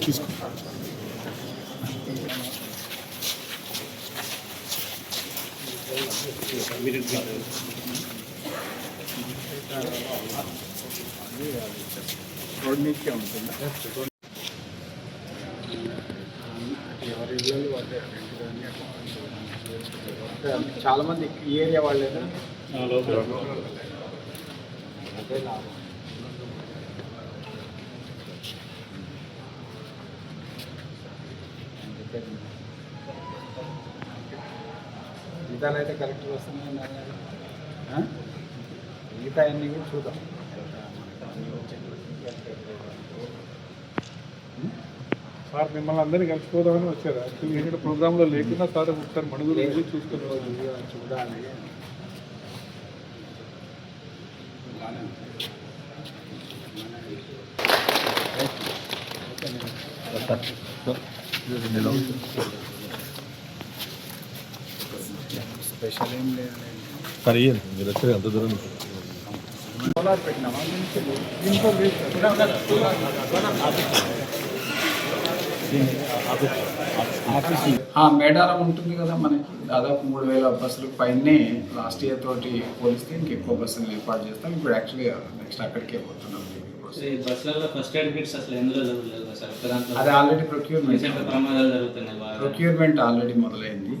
తీసుకో రోడ్ మీదకే ఉంటుందా ఎవరి వాళ్ళే. చాలా మంది ఈ ఏరియా వాళ్ళేనా అదే లాభం మిగతాలు అయితే కరెక్ట్ వస్తున్నాయి? మిగతా అన్నీ కూడా చూద్దాం. సార్ మిమ్మల్ని అందరినీ కలిసిపోదామని వచ్చారు. యాక్చువల్లీ ఏంటంటే ప్రోగ్రాంలో లేకుండా సార్ ఒకసారి మణుగురు వెళ్ళి చూసుకున్నారు. చూడాలి. స్పెషల్ ఏం? లేదు మీరు వచ్చారు అంత దూరం? సోలార్ పెట్టినామా దీంట్లో మేడారం ఉంటుంది కదా మనకి. దాదాపు మూడు వేల బస్సులు పైనే లాస్ట్ ఇయర్ తోటి పోలిస్తే ఇంకెక్కువ బస్సులు ఏర్పాటు చేస్తాం. ఇప్పుడు యాక్చువల్లీ నెక్స్ట్ అక్కడికే పోతున్నాం. బస్సులలో ఫస్ట్ ఎయిడ్ కిట్స్ అసలు ఎందులో లేవు సార్? అది ఆల్రెడీ ప్రొక్యూర్మెంట్ ప్రమాదాలు జరుగుతున్నాయి ప్రొక్యూర్మెంట్ ఆల్రెడీ మొదలైంది.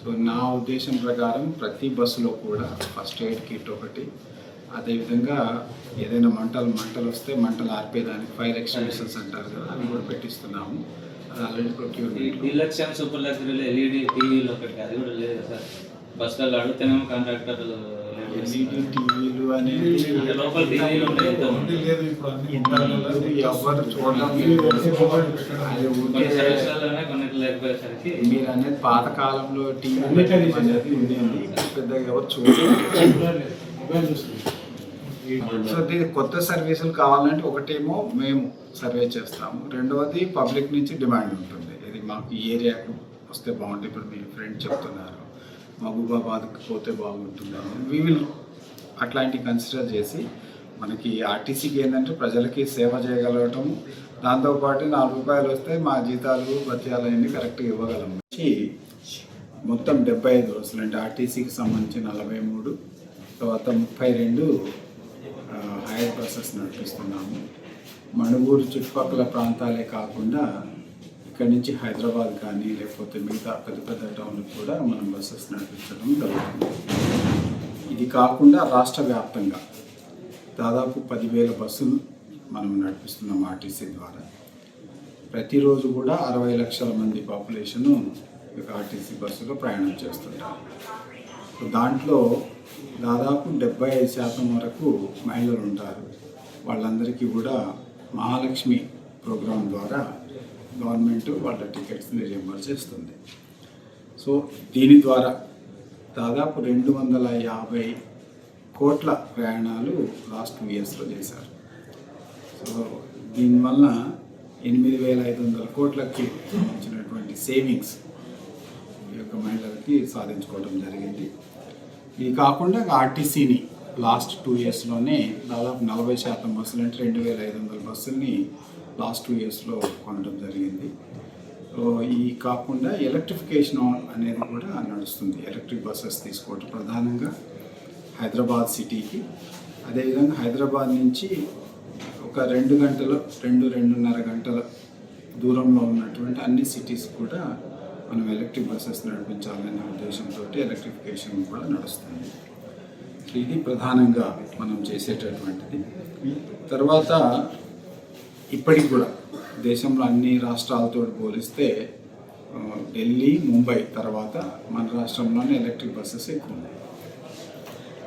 సో నా ఉద్దేశం ప్రకారం ప్రతి బస్సులో కూడా ఫస్ట్ ఎయిడ్ కిట్ ఒకటి. అదేవిధంగా ఏదైనా మంటలు మంటలు వస్తే మంటలు ఆర్పేదానికి ఫైర్ ఎక్స్టింగ్విషర్స్ అంటారు కదా అవి కూడా పెట్టిస్తున్నాము. అది already procurement deluxe and super లగ్జరీలో LED టీవీలు ఒకటి అది కూడా లేదు సార్? బస్సులలో అడుగుతేనేమో కాంట్రాక్టర్లు ఎల్ఈడి టీవీలు అనేది టీవీలు. లేదు ఇప్పుడు అన్ని ఎవరు చూడడం మీరు అనేది పాత కాలంలో టీవీ అనేది ఉండేది పెద్దగా ఎవరు చూడలేదు కొత్త సర్వీసులు కావాలంటే ఒకటేమో మేము సర్వే చేస్తాము. రెండవది పబ్లిక్ నుంచి డిమాండ్ ఉంటుంది. ఇది మాకు ఈ ఏరియాకు వస్తే బాగుంటుంది. ఇప్పుడు మీ ఫ్రెండ్ చెప్తున్నారు. మహబూబాబాద్కి పోతే బాగుంటుంది? వీ విల్ అట్లాంటివి కన్సిడర్ చేసి మనకి ఆర్టీసీకి ఏంటంటే ప్రజలకి సేవ చేయగలగటం దాంతోపాటు నాలుగు రూపాయలు వస్తే మా జీతాలు భత్యాలు అన్నీ కరెక్ట్గా ఇవ్వగలం. మొత్తం డెబ్బై ఐదు రోజులు అంటే ఆర్టీసీకి సంబంధించి నలభై మూడు తర్వాత ముప్పై రెండు హైయర్ హైర్ బస్సెస్ నడిపిస్తున్నాము. మణుగూరు చుట్టుపక్కల ప్రాంతాలే కాకుండా ఇక్కడి నుంచి హైదరాబాద్ కానీ లేకపోతే మిగతా పెద్ద పెద్ద టౌన్లకు కూడా మనం బస్సెస్ నడిపించడం జరుగుతుంది. ఇది కాకుండా రాష్ట్ర వ్యాప్తంగా దాదాపు పదివేల బస్సులు మనం నడిపిస్తున్నాం ఆర్టీసీ ద్వారా. ప్రతిరోజు కూడా అరవై లక్షల మంది పాపులేషను ఆర్టీసీ బస్సులో ప్రయాణం చేస్తుంటారు. దాంట్లో దాదాపు డెబ్బై ఐదు శాతం వరకు మహిళలు ఉంటారు. వాళ్ళందరికీ కూడా మహాలక్ష్మి ప్రోగ్రాం ద్వారా గవర్నమెంట్ వాళ్ళ టికెట్స్ని రియంబర్స్ చేస్తుంది. సో దీని ద్వారా దాదాపు రెండు వందల యాభై కోట్ల ప్రయాణాలు లాస్ట్ టూ ఇయర్స్లో చేశారు. సో దీనివల్ల ఎనిమిది వేల ఐదు వందల కోట్లకి సంబంధించినటువంటి సేవింగ్స్ ఈ యొక్క మహిళలకి సాధించుకోవడం జరిగింది. ఇది కాకుండా ఆర్టీసీని లాస్ట్ టూ ఇయర్స్లోనే దాదాపు నలభై శాతం బస్సులు అంటే రెండు వేల ఐదు వందల బస్సుల్ని లాస్ట్ టూ ఇయర్స్లో కొనడం జరిగింది. సో ఈ కాకుండా ఎలక్ట్రిఫికేషన్ అనేది కూడా నడుస్తుంది. ఎలక్ట్రిక్ బస్సెస్ తీసుకోవడం ప్రధానంగా హైదరాబాద్ సిటీకి. అదేవిధంగా హైదరాబాద్ నుంచి ఒక రెండు గంటలు రెండు రెండున్నర గంటల దూరంలో ఉన్నటువంటి అన్ని సిటీస్ కూడా మనం ఎలక్ట్రిక్ బస్సెస్ నడిపించాలనే ఉద్దేశంతో ఎలక్ట్రిఫికేషన్ కూడా నడుస్తుంది. ఇది ప్రధానంగా మనం చేసేటటువంటిది. తర్వాత ఇప్పటికి కూడా దేశంలో అన్ని రాష్ట్రాలతో పోలిస్తే ఢిల్లీ ముంబై తర్వాత మన రాష్ట్రంలోనే ఎలక్ట్రిక్ బస్సెస్ ఎక్కువ ఉన్నాయి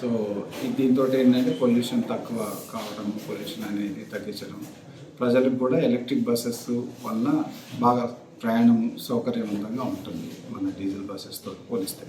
సో దీంతో ఏంటంటే పొల్యూషన్ తక్కువ కావడం పొల్యూషన్ అనేది తగ్గించడం ప్రజలకు కూడా ఎలక్ట్రిక్ బస్సెస్ వలన బాగా ప్రయాణం సౌకర్యవంతంగా ఉంటుంది మన డీజిల్ బస్సెస్తో పోలిస్తే.